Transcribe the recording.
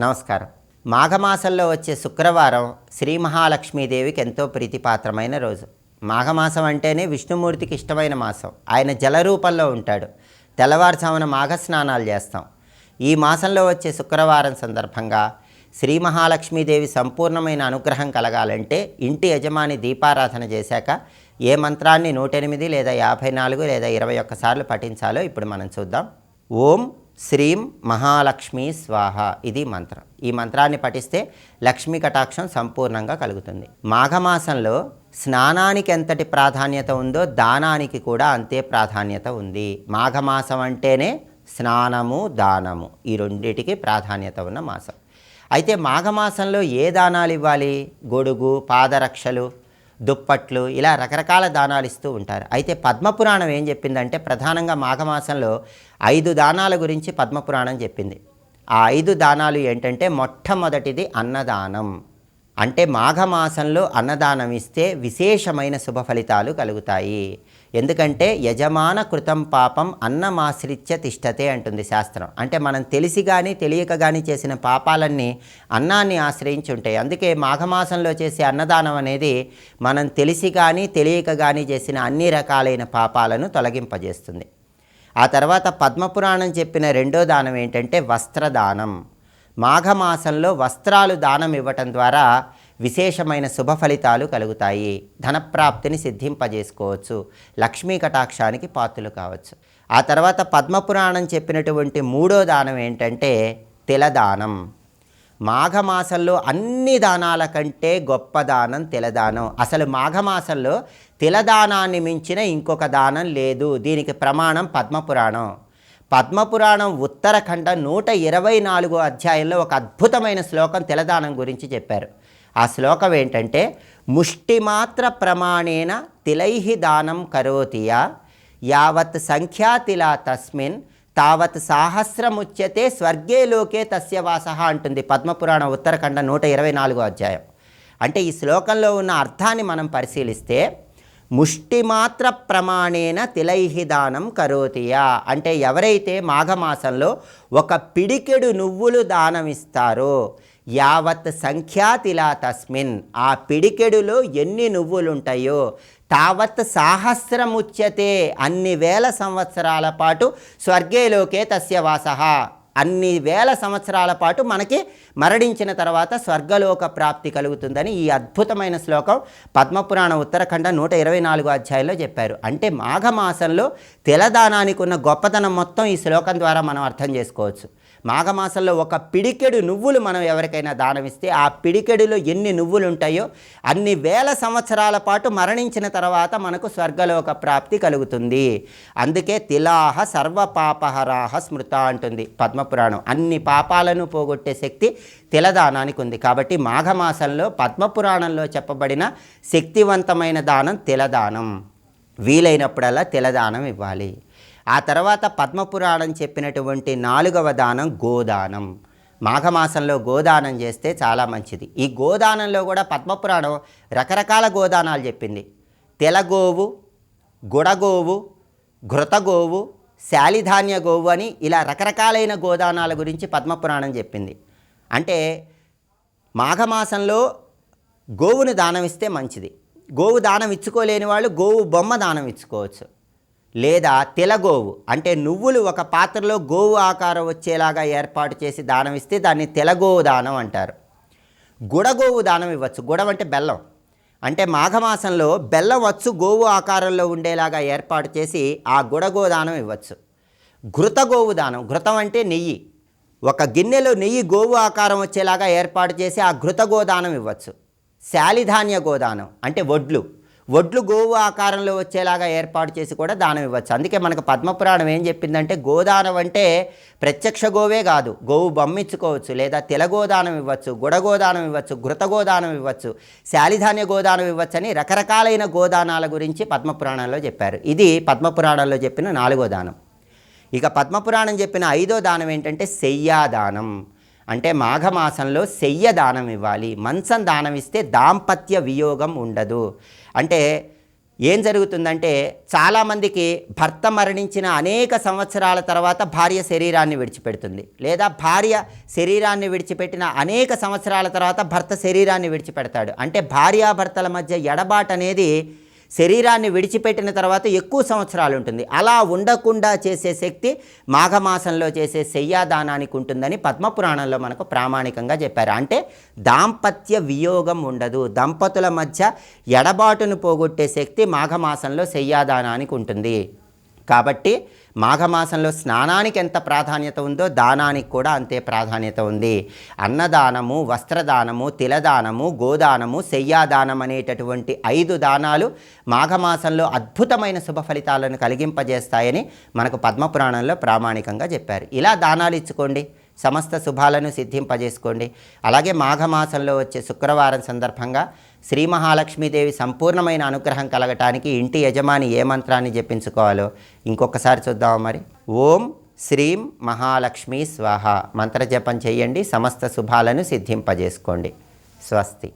నమస్కారం. మాఘమాసంలో వచ్చే శుక్రవారం శ్రీ మహాలక్ష్మీదేవికి ఎంతో ప్రీతిపాత్రమైన రోజు. మాఘమాసం అంటేనే విష్ణుమూర్తికి ఇష్టమైన మాసం. ఆయన జల రూపంలో ఉంటాడు. తెల్లవారుజామున మాఘ స్నానాలు చేస్తాం. ఈ మాసంలో వచ్చే శుక్రవారం సందర్భంగా శ్రీ మహాలక్ష్మీదేవి సంపూర్ణమైన అనుగ్రహం కలగాలంటే ఇంటి యజమాని దీపారాధన చేశాక ఏ మంత్రాన్ని నూట ఎనిమిది లేదా యాభై నాలుగు లేదా ఇరవై ఒక్కసార్లు పఠించాలో ఇప్పుడు మనం చూద్దాం. ఓం శ్రీం మహాలక్ష్మి స్వాహ ఇది మంత్రం. ఈ మంత్రాన్ని పఠిస్తే లక్ష్మీ కటాక్షం సంపూర్ణంగా కలుగుతుంది. మాఘమాసంలో స్నానానికి ఎంతటి ప్రాధాన్యత ఉందో దానానికి కూడా అంతే ప్రాధాన్యత ఉంది. మాఘమాసం అంటేనే స్నానము దానము. ఈ రెండిటికి ప్రాధాన్యత ఉన్న మాసం. అయితే మాఘమాసంలో ఏ దానాలు ఇవ్వాలి? గొడుగు పాదరక్షలు. దుప్పట్లు ఇలా రకరకాల దానాలు ఇస్తూ ఉంటారు. అయితే పద్మపురాణం ఏం చెప్పిందంటే ప్రధానంగా మాఘమాసంలో ఐదు దానాల గురించి పద్మపురాణం చెప్పింది. ఆ ఐదు దానాలు ఏంటంటే మొట్టమొదటిది అన్నదానం. అంటే మాఘమాసంలో అన్నదానం ఇస్తే విశేషమైన శుభ ఫలితాలు కలుగుతాయి. ఎందుకంటే యజమాన కృతం పాపం అన్నమాశ్రిత్య తిష్టతే అంటుంది శాస్త్రం. అంటే మనం తెలిసి కానీ తెలియక కానీ చేసిన పాపాలన్నీ అన్నాన్ని ఆశ్రయించి ఉంటాయి అందుకే మాఘమాసంలో చేసే అన్నదానం అనేది మనం తెలిసి కానీ తెలియక కానీ చేసిన అన్ని రకాలైన పాపాలను తొలగింపజేస్తుంది. ఆ తర్వాత పద్మపురాణం చెప్పిన రెండో దానం ఏంటంటే వస్త్రదానం. మాఘమాసంలో వస్త్రాలు దానం ఇవ్వటం ద్వారా విశేషమైన శుభ ఫలితాలు కలుగుతాయి. ధనప్రాప్తిని సిద్ధింపజేసుకోవచ్చు. లక్ష్మీ కటాక్షానికి పాత్రలు కావచ్చు. ఆ తర్వాత పద్మపురాణం చెప్పినటువంటి మూడో దానం ఏంటంటే తిలదానం. మాఘమాసంలో అన్ని దానాల కంటే గొప్ప దానం తిలదానం. అసలు మాఘమాసంలో తిలదానాన్ని మించిన ఇంకొక దానం లేదు. దీనికి ప్రమాణం పద్మపురాణం. పద్మపురాణం ఉత్తరఖండ నూట ఇరవై నాలుగో అధ్యాయంలో ఒక అద్భుతమైన శ్లోకం తిలదానం గురించి చెప్పారు. ఆ శ్లోకం ఏంటంటే ముష్టిమాత్ర ప్రమాణేన తిలైహి దానం కరోతియా యావత్ సంఖ్యాతిలా తస్మిన్ తావత్ సాహస్రముచ్యతే స్వర్గే లోకే తస్య వాస అంటుంది పద్మపురాణ ఉత్తరఖండ నూట ఇరవై నాలుగో అధ్యాయం. అంటే ఈ శ్లోకంలో ఉన్న అర్థాన్ని మనం పరిశీలిస్తే ముష్టిమాత్ర ప్రమాణేన తిలైహి దానం కరోతియా అంటే ఎవరైతే మాఘమాసంలో ఒక పిడికెడు నువ్వులు దానమిస్తారో యావత్ సంఖ్యాతిలా తస్మిన్. ఆ పిడికెడులో ఎన్ని నువ్వులుంటాయో తావత్ సాహస్రముచ్యతే అన్ని వేల సంవత్సరాల పాటు స్వర్గేలోకే తస్య వాస. అన్ని వేల సంవత్సరాల పాటు మనకి మరణించిన తర్వాత స్వర్గలోక ప్రాప్తి కలుగుతుందని ఈ అద్భుతమైన శ్లోకం పద్మపురాణ ఉత్తరాఖండ నూట ఇరవై నాలుగు అధ్యాయంలో చెప్పారు. అంటే మాఘమాసంలో తెలదానానికి ఉన్న గొప్పతనం మొత్తం ఈ శ్లోకం ద్వారా మనం అర్థం చేసుకోవచ్చు. మాఘమాసంలో ఒక పిడికెడు నువ్వులు మనం ఎవరికైనా దానమిస్తే ఆ పిడికెడులో ఎన్ని నువ్వులు ఉంటాయో అన్ని వేల సంవత్సరాల పాటు మరణించిన తర్వాత మనకు స్వర్గలోక ప్రాప్తి కలుగుతుంది. అందుకే తిలాహ సర్వ పాపహరాహ స్మృత అంటుంది పద్మపురాణం. అన్ని పాపాలను పోగొట్టే శక్తి తిలదానానికి ఉంది. కాబట్టి మాఘమాసంలో పద్మపురాణంలో చెప్పబడిన శక్తివంతమైన దానం తిలదానం. వీలైనప్పుడల్లా తిలదానం ఇవ్వాలి. ఆ తర్వాత పద్మపురాణం చెప్పినటువంటి నాలుగవ దానం గోదానం. మాఘమాసంలో గోదానం చేస్తే చాలా మంచిది. ఈ గోదానంలో కూడా పద్మపురాణం రకరకాల గోదానాలు చెప్పింది. తెలగోవు గుడగోవు ఘృతగోవు శాలిధాన్య గోవు అని ఇలా రకరకాలైన గోదానాల గురించి పద్మపురాణం చెప్పింది. అంటే మాఘమాసంలో గోవును దానం ఇస్తే మంచిది. గోవు దానం ఇచ్చుకోలేని వాళ్ళు గోవు బొమ్మ దానం ఇచ్చుకోవచ్చు. లేదా తెలగోవు. అంటే నువ్వులు ఒక పాత్రలో గోవు ఆకారం వచ్చేలాగా ఏర్పాటు చేసి దానం ఇస్తే దాన్ని తెలగోవు దానం అంటారు. గుడగోవు దానం ఇవ్వచ్చు. గుడం అంటే బెల్లం. అంటే మాఘమాసంలో బెల్లం వచ్చు గోవు ఆకారంలో ఉండేలాగా ఏర్పాటు చేసి ఆ గుడగో దానం ఇవ్వచ్చు. ఘృతగోవు దానం. ఘృతం అంటే నెయ్యి. ఒక గిన్నెలో నెయ్యి గోవు ఆకారం వచ్చేలాగా ఏర్పాటు చేసి ఆ ఘృత గోదానం ఇవ్వచ్చు. శాలిధాన్య గోదానం. అంటే వడ్లు. వడ్లు గోవు ఆకారంలో వచ్చేలాగా ఏర్పాటు చేసి కూడా దానం ఇవ్వచ్చు. అందుకే మనకు పద్మపురాణం ఏం చెప్పిందంటే గోదానం అంటే ప్రత్యక్ష గోవే కాదు గోవు బొమ్మిచ్చుకోవచ్చు లేదా తెలగోదానం ఇవ్వచ్చు గుడగోదానం ఇవ్వచ్చు గృతగోదానం ఇవ్వచ్చు శాలిధాన్య గోదానం ఇవ్వచ్చు అని రకరకాలైన గోదానాల గురించి పద్మపురాణంలో చెప్పారు. ఇది పద్మపురాణంలో చెప్పిన నాలుగో దానం. ఇక పద్మపురాణం చెప్పిన ఐదో దానం ఏంటంటే శయ్యాదానం. అంటే మాఘమాసంలో శయ్య దానం ఇవ్వాలి. మంచం దానం ఇస్తే దాంపత్య వియోగం ఉండదు. అంటే ఏం జరుగుతుందంటే చాలామందికి భర్త మరణించిన అనేక సంవత్సరాల తర్వాత భార్య శరీరాన్ని విడిచిపెడుతుంది. లేదా భార్య శరీరాన్ని విడిచిపెట్టిన అనేక సంవత్సరాల తర్వాత భర్త శరీరాన్ని విడిచిపెడతాడు. అంటే భార్యాభర్తల మధ్య ఎడబాటు అనేది శరీరాన్ని విడిచిపెట్టిన తర్వాత ఎక్కువ సంవత్సరాలు ఉంటుంది. అలా ఉండకుండా చేసే శక్తి మాఘమాసంలో చేసే శయ్యాదానానికి ఉంటుందని పద్మపురాణంలో మనకు ప్రామాణికంగా చెప్పారు. అంటే దాంపత్య వియోగం ఉండదు. దంపతుల మధ్య ఎడబాటును పోగొట్టే శక్తి మాఘమాసంలో శయ్యాదానానికి ఉంటుంది. కాబట్టి మాఘమాసంలో స్నానానికి ఎంత ప్రాధాన్యత ఉందో దానానికి కూడా అంతే ప్రాధాన్యత ఉంది. అన్నదానము వస్త్రదానము తిలదానము గోదానము శయ్యాదానం అనేటటువంటి ఐదు దానాలు మాఘమాసంలో అద్భుతమైన శుభ ఫలితాలను కలిగింపజేస్తాయని మనకు పద్మపురాణంలో ప్రామాణికంగా చెప్పారు. ఇలా దానాలు ఇచ్చుకోండి. సమస్త శుభాలను సిద్ధింపజేసుకోండి. అలాగే మాఘమాసంలో వచ్చే శుక్రవారం సందర్భంగా శ్రీ మహాలక్ష్మీదేవి సంపూర్ణమైన అనుగ్రహం కలగటానికి ఇంటి యజమాని ఏ మంత్రాన్ని జపించుకోవాలో ఇంకొకసారి చూద్దామా మరి. ఓం శ్రీం మహాలక్ష్మి స్వాహ. మంత్రజపం చేయండి సమస్త శుభాలను సిద్ధింపజేసుకోండి. స్వస్తి.